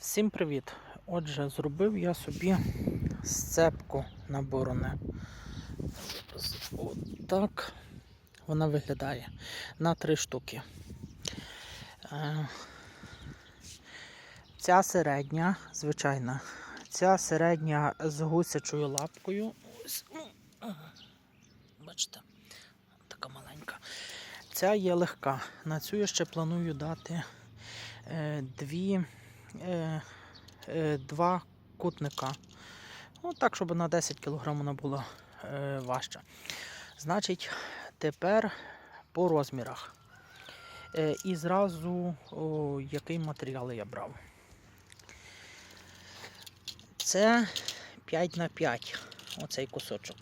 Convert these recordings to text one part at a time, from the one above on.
Всім привіт! Отже, зробив я собі сцепку на борони. Отак вона виглядає на три штуки. Е, Ця середня, звичайна, ця середня з гусячою лапкою. Ну, бачите, така маленька. Ця є легка. На цю я ще планую дати е, дві е, е, два кутника. Ну, так, щоб на 10 кг вона була е, важча. Значить, тепер по розмірах. І зразу о, який матеріал я брав. Це 5 на 5 оцей кусочок.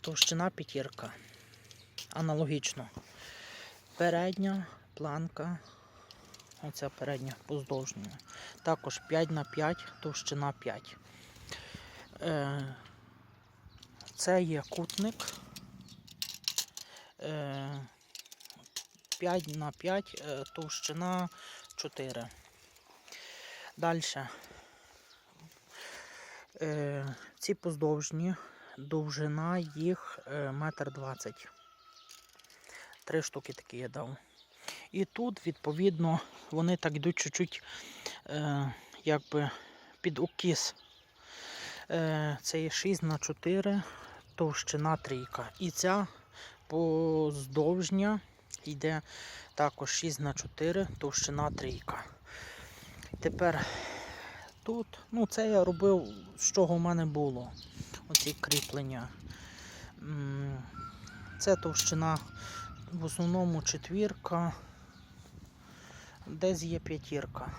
Товщина п'ятірка. Аналогічно. Передня планка Оця передня поздовжня. Також 5 на 5, товщина 5. Е, Це є кутник. Е, 5 на 5, е, товщина 4. Далі. Е, ці поздовжні, довжина їх е, метр двадцять. Три штуки такі я дав. І тут, відповідно, вони так йдуть чуть-чуть е, якби під укіс. Е, Це є 6 на 4 товщина трійка. І ця поздовжня йде також 6 на 4 товщина трійка. Тепер тут, ну це я робив, з чого в мене було. Оці кріплення. Це товщина в основному четвірка. Десь є п'ятірка.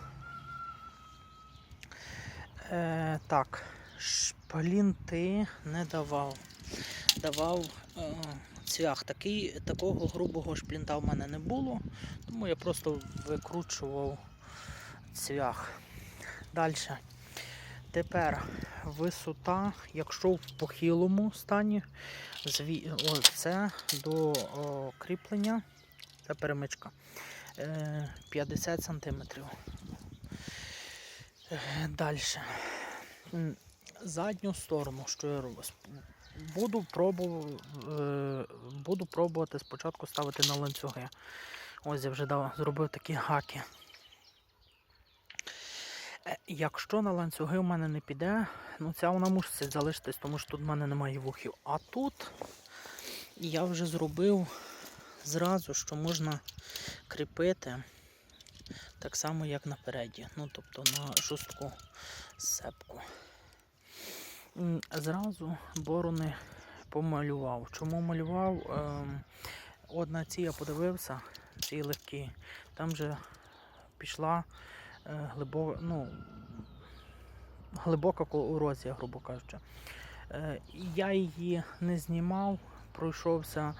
Е, так, шплінти не давав. Давав е, цвях. Такий, такого грубого шплінта в мене не було, тому я просто викручував цвях. Далі. Тепер висота, якщо в похилому стані, зві... о, це до о, кріплення, це перемичка. 50 сантиметрів. Далі. Задню сторону, що я роблю? Буду пробувати, буду пробувати спочатку ставити на ланцюги. Ось я вже дав, зробив такі гаки. Е, Якщо на ланцюги в мене не піде, ну ця вона мусить залишитись, тому що тут в мене немає вухів. А тут я вже зробив зразу, що можна кріпити так само, як напереді. Ну, тобто на жорстку сепку. Зразу борони помалював. Чому малював? Ем, От на ці я подивився, ці легкі. Там вже пішла е, глибока, ну, глибока корозія, грубо кажучи. Е, Я її не знімав, пройшовся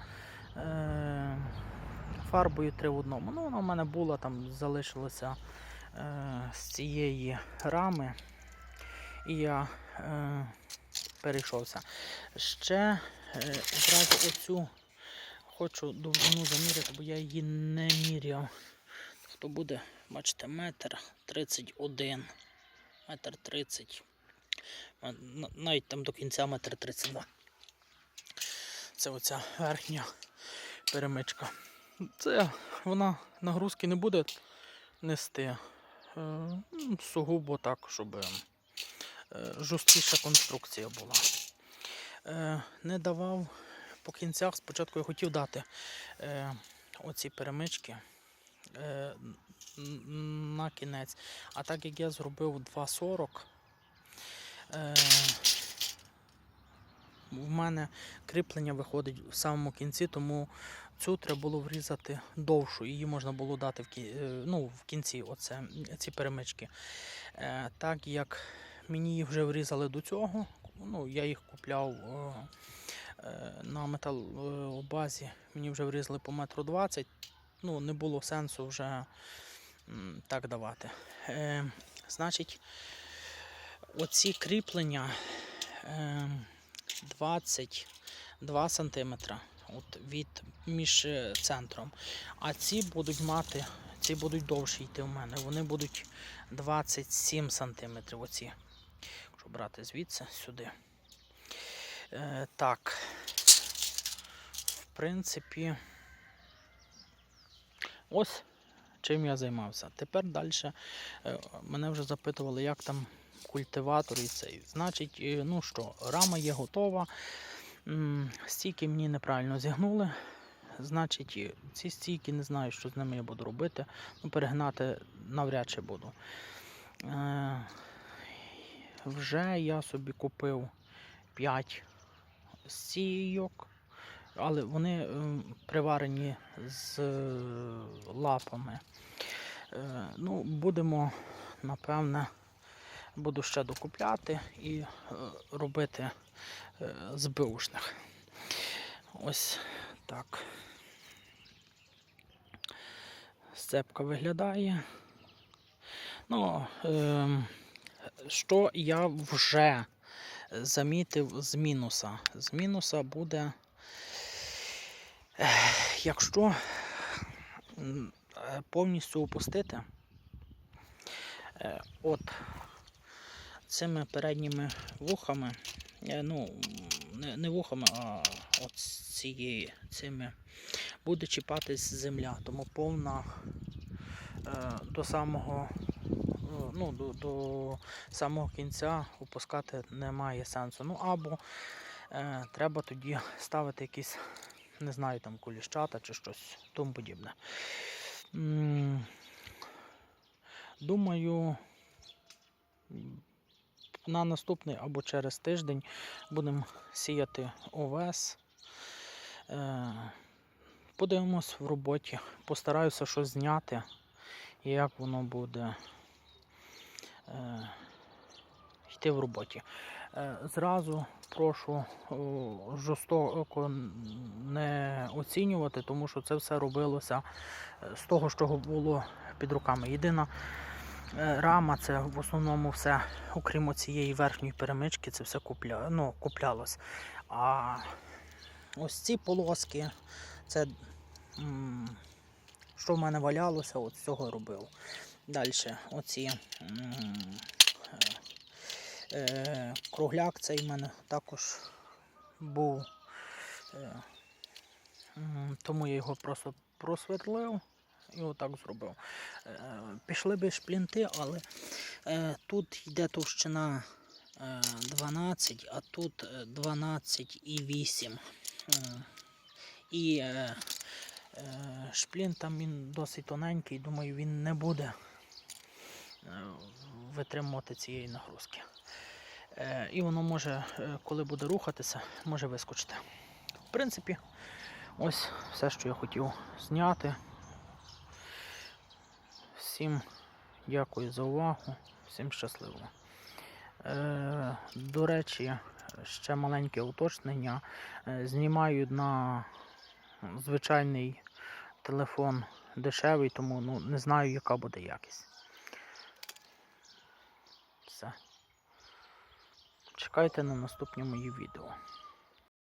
фарбою 3 в одному. Ну, вона в мене була, там залишилася е, з цієї рами. І я е, перейшовся. Ще е, оцю хочу довжину заміряти, бо я її не міряв. Хто буде, бачите, метр 31, метр 30. Навіть там до кінця метр 32. Це оця верхня перемичка. Це вона нагрузки не буде нести. Е, ну, Сугубо так, щоб е, жорсткіша конструкція була. Е, Не давав по кінцях, спочатку я хотів дати оці перемички на кінець. А так як я зробив 2,40, е, в мене кріплення виходить в самому кінці, тому цю треба було врізати довшу. Її можна було дати в, кі... е, ну, в кінці оце, ці перемички. Е, так як мені їх вже врізали до цього, ну, я їх купляв е, на металобазі, мені вже врізали по метру 20, ну, не було сенсу вже так давати. Значить, оці кріплення 22 см от від, між е, центром. А ці будуть мати ці будуть довші йти в мене. Вони будуть 27 см оці. Якщо брати звідси сюди. Е, так. В принципі, ось чим я займався. Тепер далі мене вже запитували, як там культиватор і цей. Значить, е, ну що, рама є готова. Стійки мені неправильно зігнули. Значить, ці стійки не знаю, що з ними я буду робити. Ну, перегнати навряд чи буду. Е, вже я собі купив 5 стійок, але вони ем, приварені з е, лапами. Е, ну, будемо, напевне, буду ще докупляти і е, робити е, з беушних. Ось так. Сцепка виглядає. Ну, е, що я вже замітив з мінуса. З мінуса буде, якщо е, повністю опустити, от цими передніми вухами, е, ну, не, не вухами, а от цієї, цими буде чіпатись земля, тому повна е, до самого е, ну, до, до самого кінця опускати немає сенсу. Ну або е, треба тоді ставити якісь, не знаю, там куліщата чи щось тому подібне. Думаю, на наступний або через тиждень будемо сіяти овес. Е, Подивимось в роботі. Постараюся щось зняти, як воно буде е, йти в роботі. Е, зразу прошу жорстоко не оцінювати, тому що це все робилося з того, що було під руками. Єдина рама це в основному все, окрім цієї верхньої перемички, це все купля, ну, куплялось. А ось ці полоски, це що в мене валялося, от цього робив. Далі оці е, е, кругляк цей в мене також був. Е, тому я його просто просветлив і отак зробив. Е, пішли би шплінти, але е, тут йде товщина е, 12, а тут е, 12,8. Е, І е, е, шплін там він досить тоненький, думаю, він не буде е, витримувати цієї нагрузки. Е, І воно може, е, коли буде рухатися, може вискочити. В принципі, ось все, що я хотів зняти. Всім дякую за увагу, всім щасливо. Е, до речі, ще маленьке уточнення. Е, знімаю на звичайний телефон дешевий, тому ну, не знаю, яка буде якість. Все. Чекайте на наступні мої відео.